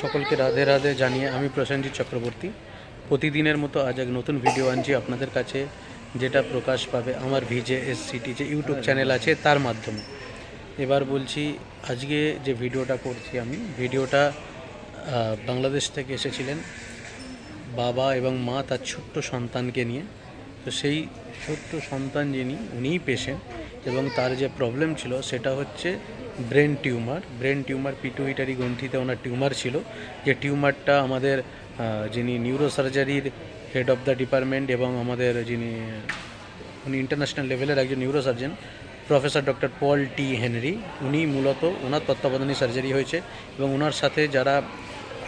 সকলকে রাধে রাধে জানিয়ে আমি প্রসেনজিৎ চক্রবর্তী। প্রতিদিনের মতো আজ এক নতুন ভিডিও আনছি আপনাদের কাছে, যেটা প্রকাশ পাবে আমার ভিজে এস সিটি যে ইউটিউব চ্যানেল আছে তার মাধ্যমে। এবার বলছি, আজকে যে ভিডিওটা করছি আমি ভিডিওটা বাংলাদেশ থেকে এসেছিলেন বাবা এবং মা তার ছোট্ট সন্তানকে নিয়ে। তো সেই ছোট্ট সন্তান যিনি, উনিই পেশেন্ট। এবং তার যে প্রবলেম ছিল সেটা হচ্ছে brain tumour brain tumour pituitary গ্রন্থিতে ওনার টিউমার ছিল। যে টিউমারটা আমাদের যিনি নিউরোসার্জারির হেড অফ দ্য ডিপার্টমেন্ট এবং আমাদের যিনি, উনি ইন্টারন্যাশনাল লেভেলের একজন neurosurgeon professor doctor Paul T Henry উনি মূলত ওনার তত্ত্বাবধানে সার্জারি হয়েছে এবং ওনার সাথে যারা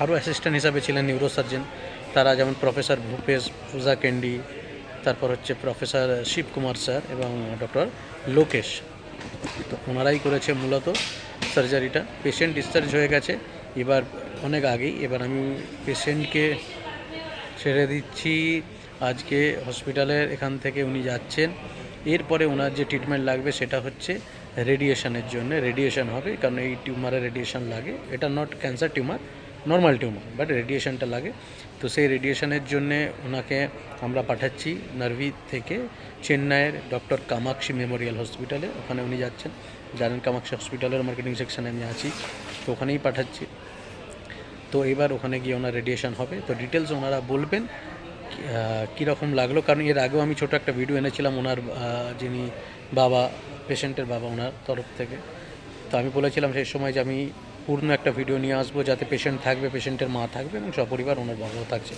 আরও অ্যাসিস্ট্যান্ট হিসাবে ছিলেন নিউরোসার্জন তারা যেমন প্রফেসর ভূপেশ পূজা কেন্ডি তারপর হচ্ছে প্রফেসর শিবকুমার স্যার এবং ডক্টর লোকেশ। তো ওনারাই করেছে মূলত সার্জারিটা। পেশেন্ট ডিসচার্জ হয়ে গেছে। এবার অনেক আগেই, এবার আমি পেশেন্টকে ছেড়ে দিচ্ছি। আজকে হসপিটালের এখান থেকে উনি যাচ্ছেন। এরপরে ওনার যে ট্রিটমেন্ট লাগবে সেটা হচ্ছে রেডিয়েশনের জন্য। রেডিয়েশন হবে, কারণ এই টিউমারে রেডিয়েশন লাগে। এটা not cancer tumour normal tumour but রেডিয়েশনটা লাগে। তো সেই রেডিয়েশনের জন্যে ওনাকে আমরা পাঠাচ্ছি নার্ভি থেকে চেন্নাইয়ের ডক্টর কামাক্ষী মেমোরিয়াল হসপিটালে। ওখানে উনি যাচ্ছেন। জানেন কামাক্ষী হসপিটালের মার্কেটিং সেকশনে আমি আছি। তো ওখানেই পাঠাচ্ছি। তো এবার ওখানে গিয়ে ওনার রেডিয়েশন হবে। তো ডিটেলস ওনারা বলবেন কীরকম লাগল? কারণ এর আগেও আমি ছোট একটা ভিডিও এনেছিলাম ওনার যিনি বাবা পেশেন্টের বাবা ওনার তরফ থেকে। তো আমি বলেছিলাম সেই সময় যে আমি পূর্ণ একটা ভিডিও নিয়ে আসব যাতে পেশেন্ট থাকবে পেশেন্টের মা থাকবে এবং সপরিবার ওনার বাবাও থাকছে।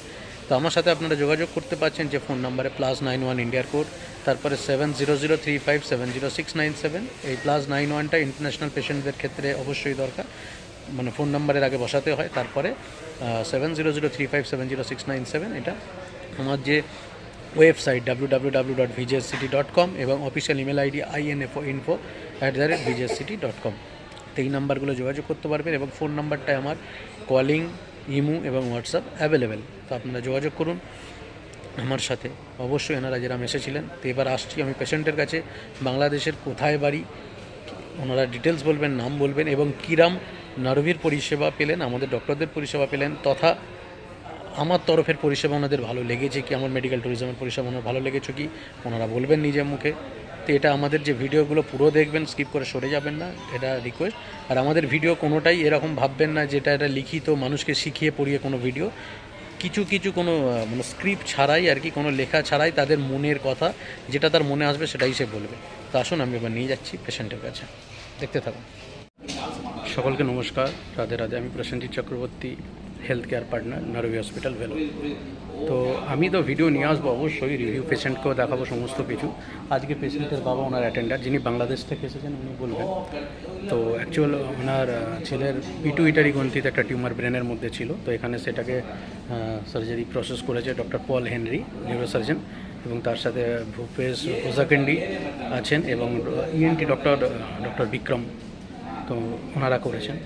তো আমার সাথে আপনারা যোগাযোগ করতে পারছেন যে ফোন নাম্বারে প্লাস নাইন ওয়ান ইন্ডিয়ার কোড তারপরে seven zero zero three five seven zero six nine seven এই প্লাস নাইন ওয়ানটা ইন্টারন্যাশনাল পেশেন্টদের ক্ষেত্রে অবশ্যই দরকার। মানে ফোন নাম্বারের আগে বসাতে হয়, তারপরে seven zero zero three five seven zero six nine seven এটা আমার যে website W W W dot city dot com এবং official email ID I N F O info at the rate city dot com এই নাম্বারগুলো যোগাযোগ করতে পারবেন এবং ফোন নাম্বারটায় আমার কলিং ইমু এবং হোয়াটসঅ্যাপ অ্যাভেলেবেল তো আপনারা যোগাযোগ করুন আমার সাথে। অবশ্যই এনারা যেরকম এসেছিলেন তো এবার আসছি আমি পেশেন্টের কাছে, বাংলাদেশের কোথায় বাড়ি, ওনারা ডিটেলস বলবেন, নাম বলবেন এবং কিরাম নার্ভির পরিষেবা পেলেন, আমাদের ডক্টরদের পরিষেবা পেলেন, তথা আমার তরফের পরিষেবা ওনাদের ভালো লেগেছে কি, আমার মেডিকেল ট্যুরিজমের পরিষেবা ওনার ভালো লেগেছে কি, ওনারা বলবেন নিজের মুখে। তো এটা আমাদের যে ভিডিওগুলো পুরো দেখবেন স্কিপ করে সরে যাবেন না, এটা রিকোয়েস্ট আর আমাদের ভিডিও কোনোটাই এরকম ভাববেন না যেটা এটা লিখিত, মানুষকে শিখিয়ে পড়িয়ে কোনো ভিডিও কিছু কিছু কোনো মানে স্ক্রিপ্ট ছাড়াই আর কি, কোনো লেখা ছাড়াই তাদের মনের কথা, যেটা তার মনে আসবে সেটাই সে বলবে। তো আসুন, আমি এবার নিয়ে যাচ্ছি পেশেন্টের কাছে। দেখতে থাকুন। সকলকে নমস্কার। রাধে রাধে। আমি Prosenjit Chakraborty health care partner Narvee hospital ভেলো তো আমি তো ভিডিও নিয়ে আসব অবশ্যই রিভিউ পেশেন্টকেও দেখাবো সমস্ত কিছু। আজকে পেশেন্টের বাবা ওনার অ্যাটেন্ডার যিনি বাংলাদেশ থেকে এসেছেন, উনি বলবেন। তো অ্যাকচুয়াল ওনার ছেলের পিটুইটারি গ্রন্থিতে একটা টিউমার ব্রেনের মধ্যে ছিল। তো এখানে সেটাকে সার্জারি প্রসেস করেছে ডক্টর পল হেনরি নিউরোসার্জন এবং তার সাথে ভূপেশ ওজাকেন্ডি আছেন, এবং ইএনটি ডক্টর ডক্টর বিক্রম, তো ওনারা করেছেন।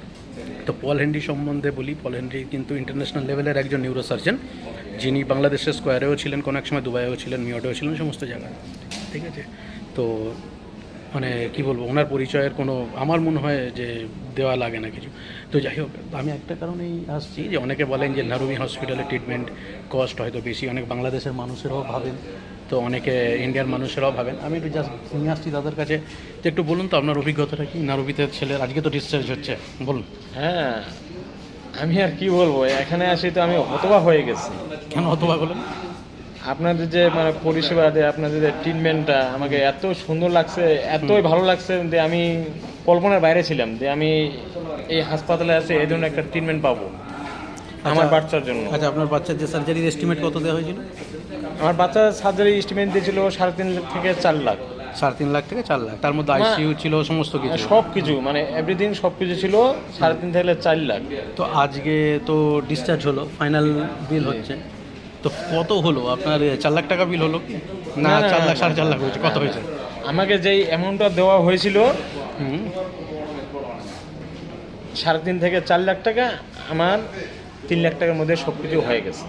তো পল হেনরি সম্বন্ধে বলি পল হেনরি কিন্তু ইন্টারন্যাশনাল লেভেলের একজন নিউরোসার্জন যিনি বাংলাদেশের স্কোয়ারেও ছিলেন, কোনো এক সময় দুবাইও ছিলেন মিয়টেও ছিলেন সমস্ত জায়গায়, ঠিক আছে? তো মানে কি বলব, ওনার পরিচয়ের কোনো, আমার মনে হয় যে দেওয়া লাগে না কিছু। তো যাই হোক, আমি একটা কারণেই আসছি যে অনেকে বলেন যে নারুমি হসপিটালে ট্রিটমেন্ট কস্ট হয়তো বেশি, অনেক বাংলাদেশের মানুষেরাও ভাবেন, তো অনেকে ইন্ডিয়ার মানুষেরাও ভাবেন। আমি একটু জাস্ট নিয়ে আসছি তাদের কাছে, তো একটু বলুন তো আপনার অভিজ্ঞতাটা কি? নারুবিতে ছেলের, আজকে তো ডিসচার্জ হচ্ছে, বলুন। হ্যাঁ আমি আর কি বলব এখানে আসি তো আমি হতবা হয়ে গেছি। কেন অথবা বলেন আপনাদের যে মানে পরিষেবা দেয় আপনাদের যে ট্রিটমেন্টটা আমাকে এত সুন্দর লাগছে এতই ভালো লাগছে যে আমি কল্পনার বাইরে ছিলাম যে আমি এই হাসপাতালে আছে এই ধরনের একটা ট্রিটমেন্ট পাবো আমার আচ্ছা। বাচ্চার জন্য। আচ্ছা আপনার বাচ্চার যে সার্জারির এস্টিমেট কত দেওয়া হয়েছিল? আমার বাচ্চার সার্জারি এস্টিমেট দিয়েছিল সাড়ে তিন লাখ থেকে চার লাখ। সাড়ে তিন লাখ থেকে চার লাখ। তার মধ্যে আইসিইউ ছিল সমস্ত কিছু। সব কিছু মানে এভরিথিং সব কিছু ছিল সাড়ে তিন থেকে চার লাখ। তো আজকে তো ডিসচার্জ হলো ফাইনাল বিল হচ্ছে। তো কত হলো? আপনার চার লাখ টাকা বিল হলো না চার লাখ সাড়ে চার লাখ হয়েছে। কত হয়েছে? আমাকে যেই অ্যামাউন্টটা দেওয়া হয়েছিল সাড়ে তিন থেকে চার লাখ টাকা আমার তিন লাখ টাকার মধ্যে সব কিছু হয়ে গেছে।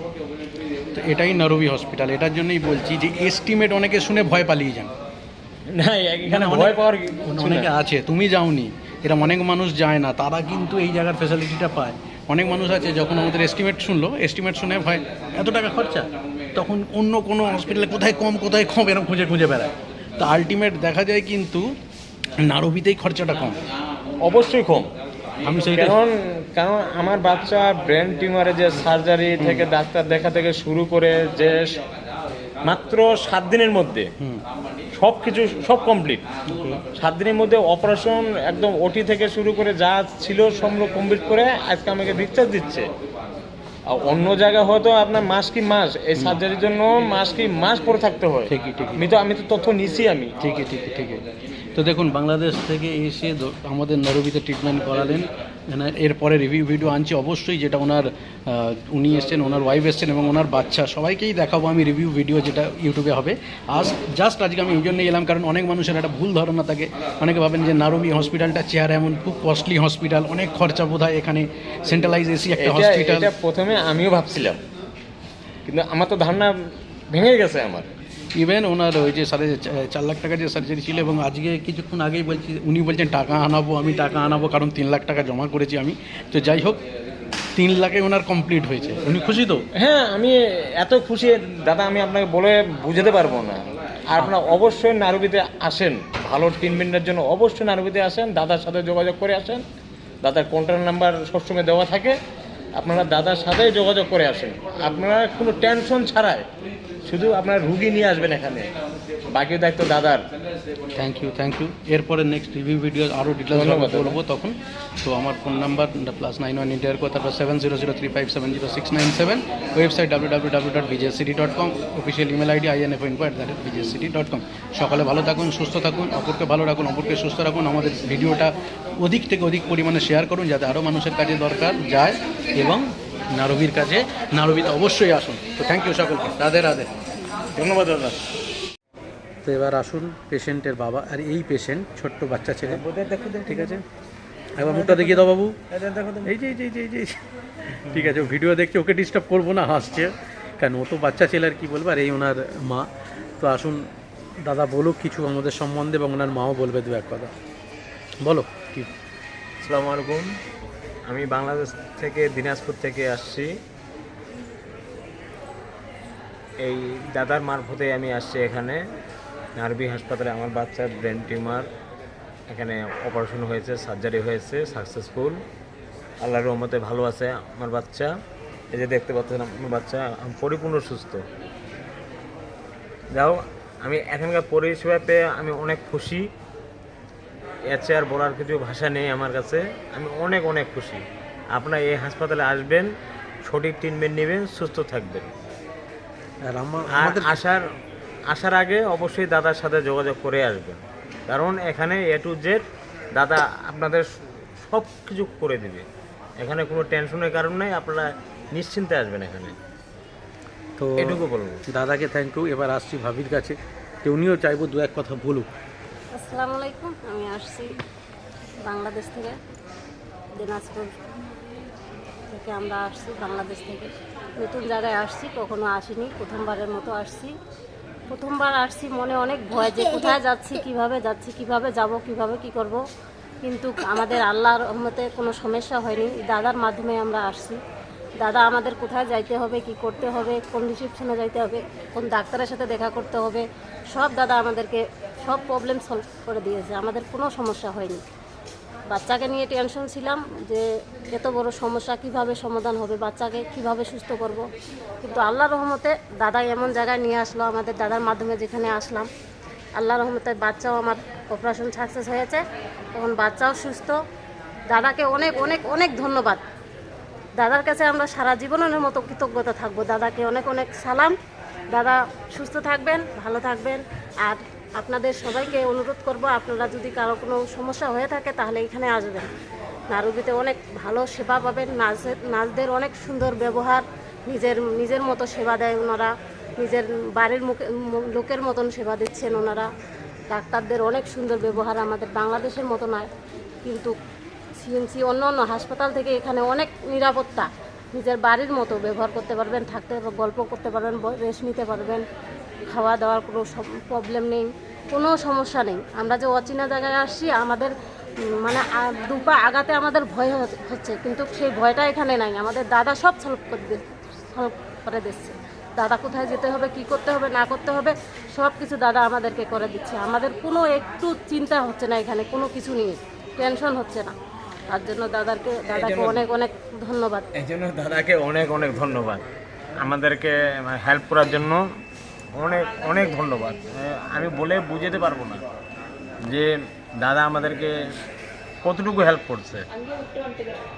তো এটাই নরবি হসপিটাল এটার জন্যই বলছি যে এস্টিমেট অনেকে শুনে ভয় পালিয়ে যান। না এখানে মানে ভয় পাওয়ার অনেকে আছে তুমি যাওনি এরা অনেক মানুষ যায় না তারা কিন্তু এই জায়গার ফ্যাসিলিটিটা পায়। অনেক মানুষ আছে যখন আমাদের এস্টিমেট শুনলো এস্টিমেট শুনে ভাই এত টাকা খরচা? তখন অন্য কোনো হসপিটালে কোথায় কম কোথায় কম এরকম খুঁজে খুঁজে বেড়ায়। তো আলটিমেট দেখা যায় কিন্তু নারবিতেই খরচাটা কম। অবশ্যই কম। আমি সেইটা কারণ কারণ আমার বাচ্চা ব্রেন টিউমারে যে সার্জারি থেকে ডাক্তার দেখা থেকে শুরু করে যে মাত্র সাত দিনের মধ্যে হুম। সব কিছু সব কমপ্লিট সাত দিনের মধ্যে অপারেশন একদম ওটি থেকে শুরু করে যা ছিল সব কমপ্লিট করে আজকে আমাকে ডিসচার্জ দিচ্ছে। আর অন্য জায়গায় হয়তো আপনার মাস কি মাস এই সার্জারির জন্য মাস কি মাস পরে থাকতে হয়। ঠিকই ঠিকই। আমি তো আমি তো তথ্য নিছি আমি। ঠিকই ঠিকই ঠিকই। তো দেখুন বাংলাদেশ থেকে এসে আমাদের নরবিতে ট্রিটমেন্ট করালেন। এরপরে রিভিউ ভিডিও আনছি। অবশ্যই যেটা ওনার উনি এসছেন ওনার ওয়াইফ এসছেন এবং ওনার বাচ্চা সবাইকেই দেখাবো আমি রিভিউ ভিডিও যেটা ইউটিউবে হবে। আজ জাস্ট আজকে আমি ওই জন্যই এলাম কারণ অনেক মানুষের একটা ভুল ধারণা থাকে। অনেকে ভাবেন যে নারবি হসপিটালটা চেয়ার এমন খুব কস্টলি হসপিটাল অনেক খরচা বোধ এখানে সেন্ট্রালাইজ এসি একটা হসপিটাল প্রথমে আমিও ভাবছিলাম। কিন্তু আমার তো ধারণা ভেঙে গেছে আমার। ইভেন ওনার ওই যে সাড়ে চা- চার লাখ টাকা যে সার্জারি ছিল এবং আজকে কিছুক্ষণ আগেই বলছি উনি বলছেন টাকা আনাবো আমি টাকা আনাবো কারণ তিন লাখ টাকা জমা করেছি আমি। তো যাই হোক তিন লাখে ওনার কমপ্লিট হয়েছে। উনি খুশি তো? হ্যাঁ আমি এত খুশি দাদা আমি আপনাকে বলে বুঝাতে পারব না। আর আপনারা অবশ্যই নারুবিতে আসেন। ভালো ট্রিটমেন্টের জন্য অবশ্যই নারুবিতে আসেন দাদার সাথে যোগাযোগ করে আসেন। দাদার কন্ট্যাক্ট নাম্বার সবসময় দেওয়া থাকে। আপনারা দাদার সাথেই যোগাযোগ করে আসেন। আপনারা কোনো টেনশন ছাড়াই শুধু আপনার রুগী নিয়ে আসবেন এখানে। বাকি দায়িত্ব দাদার। থ্যাংক ইউ থ্যাংক ইউ এরপরে নেক্সট রিভিউ ভিডিও আরও ডিটেলস বলব তখন তো আমার phone number plus nine one ইন্ডিয়ার কথা তারপর seven zero zero three five seven zero six nine seven website W W W dot BJ city dot com official email ID I N F info at the rate BJ city dot com সকালে ভালো থাকুন সুস্থ থাকুন অপরকে ভালো রাখুন অপরকে সুস্থ রাখুন। আমাদের ভিডিওটা অধিক থেকে অধিক পরিমাণে শেয়ার করুন যাতে আরও মানুষের কাছে দরকার যায় এবং নারবির কাছে। নারবিতে অবশ্যই আসুন। তো থ্যাংক ইউ সকলকে। রাধে রাধে। ধন্যবাদ দাদা। তো এবার আসুন পেশেন্টের বাবা আর এই পেশেন্ট ছোট্ট বাচ্চা ছেলে। ঠিক আছে? একবার মুখটা দেখিয়ে দাও বাবু। এই যে এই যে এই যে, ঠিক আছে ও ভিডিও দেখছে ওকে ডিস্টার্ব করব না হাসছে। কেন ও তো বাচ্চা ছেলে আর কি বলব আর এই ওনার মা। তো আসুন দাদা বলুক কিছু আমাদের সম্বন্ধে এবং ওনার মাও বলবে দু এক কথা। বলো কি? আসসালামু আলাইকুম। আমি বাংলাদেশ থেকে দিনাজপুর থেকে আসছি। এই দাদার মারফতে আমি আসছি এখানে। নার্ভি হাসপাতালে আমার বাচ্চার ব্রেন টিউমার। এখানে অপারেশন হয়েছে, সার্জারি হয়েছে, সাকসেসফুল। আল্লাহর রহমতে ভালো আছে আমার বাচ্চা। এই যে দেখতে পাচ্ছেন আমার বাচ্চা পরিপূর্ণ সুস্থ। যাও, আমি এখানকার পরিষেবা পেয়ে আমি অনেক খুশি। চেয়ে আর বলার কিছু ভাষা নেই আমার কাছে। আমি অনেক অনেক খুশি। আপনারা এই হাসপাতালে আসবেন সঠিক ট্রিটমেন্ট নেবেন সুস্থ থাকবেন। আর আমার আসার আসার আগে অবশ্যই দাদার সাথে যোগাযোগ করে আসবেন। কারণ এখানে এ টু জেড দাদা আপনাদের সব কিছু করে দেবে। এখানে কোনো টেনশনের কারণ নাই আপনারা নিশ্চিন্তে আসবেন এখানে। তো এটুকু বলব। দাদাকে থ্যাংক ইউ এবার আসছি ভাবির কাছে। উনিও চাইব দু এক কথা বলুক। আসসালামু আলাইকুম, আমি আসছি বাংলাদেশ থেকে, দিনাজপুর থেকে আমরা আসছি বাংলাদেশ থেকে। নতুন জায়গায় আসছি, কখনো আসিনি, প্রথমবারের মতো আসছি। প্রথমবার আসছি, মনে অনেক ভয় যে কোথায় যাচ্ছি, কীভাবে যাচ্ছি, কীভাবে যাব, কীভাবে কি করব। কিন্তু আমাদের আল্লাহর রহমতে কোনো সমস্যা হয়নি। দাদার মাধ্যমে আমরা আসছি। দাদা, আমাদের কোথায় যাইতে হবে, কি করতে হবে, কোন রিসেপশনে যাইতে হবে, কোন ডাক্তারের সাথে দেখা করতে হবে, সব দাদা আমাদেরকে সব প্রবলেম সলভ করে দিয়েছে, আমাদের কোনো সমস্যা হয়নি। বাচ্চাকে নিয়ে টেনশন ছিলাম যে এত বড় সমস্যা, কীভাবে সমাধান হবে, বাচ্চাকে কীভাবে সুস্থ করব? কিন্তু আল্লাহ রহমতে দাদা এমন জায়গায় নিয়ে আসলো, আমাদের দাদার মাধ্যমে যেখানে আসলাম। আল্লাহ রহমতে বাচ্চাও আমার অপারেশন সাকসেস হয়েছে তখন বাচ্চাও সুস্থ। দাদাকে অনেক অনেক অনেক ধন্যবাদ। দাদার কাছে আমরা সারা জীবনের মতো কৃতজ্ঞতা থাকব। দাদাকে অনেক অনেক সালাম। দাদা সুস্থ থাকবেন, ভালো থাকবেন। আর আপনাদের সবাইকে অনুরোধ করব, আপনারা যদি কারও কোনো সমস্যা হয়ে থাকে তাহলে এখানে আসবেন। নারুবিতে অনেক ভালো সেবা পাবেন নার্সের নার্সদের অনেক সুন্দর ব্যবহার, নিজের নিজের মতো সেবা দেয় ওনারা, নিজের বাড়ির মুখে লোকের মতন সেবা দিচ্ছেন ওনারা। ডাক্তারদের অনেক সুন্দর ব্যবহার আমাদের বাংলাদেশের মতো নয়, কিন্তু সিএমসি অন্য অন্য হাসপাতাল থেকে এখানে অনেক নিরাপত্তা। নিজের বাড়ির মতো ব্যবহার করতে পারবেন, থাকতে গল্প করতে পারবেন রেস্ট নিতে পারবেন, খাওয়া দাওয়ার কোনো প্রবলেম নেই, কোনো সমস্যা নেই। আমরা যে অচেনা জায়গায় আসছি, আমাদের মানে আ- দু আগাতে আমাদের ভয় হচ্ছে- কিন্তু সেই ভয়টা এখানে নাই। আমাদের দাদা সব সলভ করে সলভ করে দিচ্ছে। দাদা কোথায় যেতে হবে, কি করতে হবে, না করতে হবে, সব কিছু দাদা আমাদেরকে করে দিচ্ছে। আমাদের কোনো একটু চিন্তা হচ্ছে না এখানে, কোনো কিছু নিয়ে টেনশন হচ্ছে না। তার জন্য দাদাকে দাদাকে অনেক অনেক ধন্যবাদ। এই জন্য দাদাকে অনেক অনেক ধন্যবাদ। আমাদেরকে হেল্প করার জন্য অনেক অনেক ধন্যবাদ। আমি বলে বুঝাতে পারব না যে দাদা আমাদেরকে কতটুকু হেল্প করছে।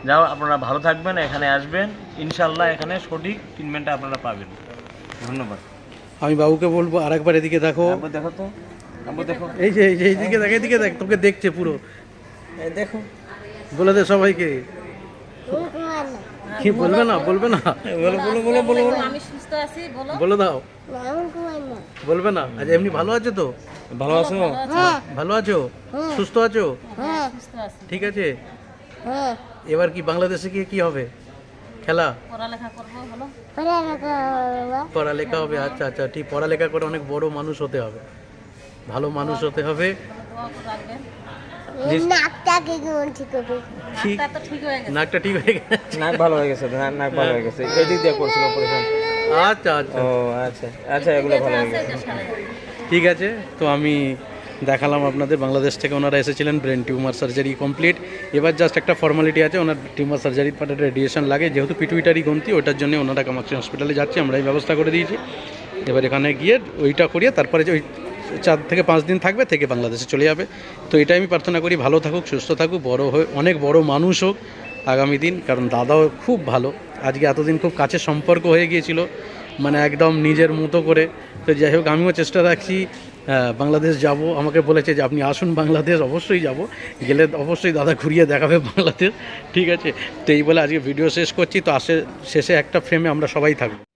যাও আপনারা ভালো থাকবেন এখানে আসবেন। ইনশাল্লাহ এখানে সঠিক ট্রিটমেন্টটা আপনারা পাবেন। ধন্যবাদ। আমি বাবুকে বলব আরেকবার এদিকে দেখো। দেখো তো। দেখো। এই যে এই যে এইদিকে দেখ এদিকে দেখ তোকে দেখছে পুরো। দেখো। বলে দে সবাইকে। কি বলবে না? বলবে না? বলো বলো বলো বলো আমি সুস্থ আছি বলো। বলে দাও। বলবে না? আজ এমনি ভালো আছে তো? ভালো আছো? ভালো আছো। সুস্থ আছো? সুস্থ আছি। ঠিক আছে। এবার কি বাংলাদেশে গিয়ে কি হবে? খেলা? পড়ালেখা করব বলো। পড়ালেখা হবে? আচ্ছা আচ্ছা ঠিক। পড়ালেখা করে অনেক বড় মানুষ হতে হবে। ভালো মানুষ হতে হবে। ঠিক তা ঠিক হয়ে গেছে। নাকটা ঠিক হয়ে গেছে। নাক ভালো হয়ে গেছে নাক ভালো হয়ে গেছে। এদিক দিয়ে করছিল অপারেশন আচ্ছা আচ্ছা। ও আচ্ছা আচ্ছা এগুলো ভালো হয়ে গেছে। ঠিক আছে তো আমি দেখালাম আপনাদের। বাংলাদেশ থেকে ওনারা এসেছিলেন ব্রেন টিউমার সার্জারি কমপ্লিট এবার জাস্ট একটা ফর্মালিটি আছে ওনার টিউমার সার্জারির পার্টে রেডিয়েশন লাগে। যেহেতু পিটুইটারি গ্রন্থি ওটার জন্য ওনারা কামাক্ষী হসপিটালে যাচ্ছে আমরা এই ব্যবস্থা করে দিয়েছি। এবার এখানে গিয়ে ওইটা করিয়ে তারপরে যে ওই চার থেকে পাঁচ দিন থাকবে, থেকে বাংলাদেশে চলে যাবে। তো এটাই আমি প্রার্থনা করি, ভালো থাকুক, সুস্থ থাকুক, বড় হয়ে, অনেক বড় মানুষ হোক আগামী দিন, কারণ দাদাও খুব ভালো। আজকে এতদিন খুব কাছে সম্পর্ক হয়ে গিয়েছিল মানে একদম নিজের মতো করে। তো যাই হোক, আমিও চেষ্টা রাখছি বাংলাদেশ যাব। আমাকে বলেছে যে, আপনি আসুন বাংলাদেশ, অবশ্যই যাব। গেলে অবশ্যই দাদা ঘুরিয়ে দেখাবে বাংলাদেশ। ঠিক আছে? তো এই বলে আজকে ভিডিও শেষ করছি। তো আসে, শেষে একটা ফ্রেমে আমরা সবাই থাকব।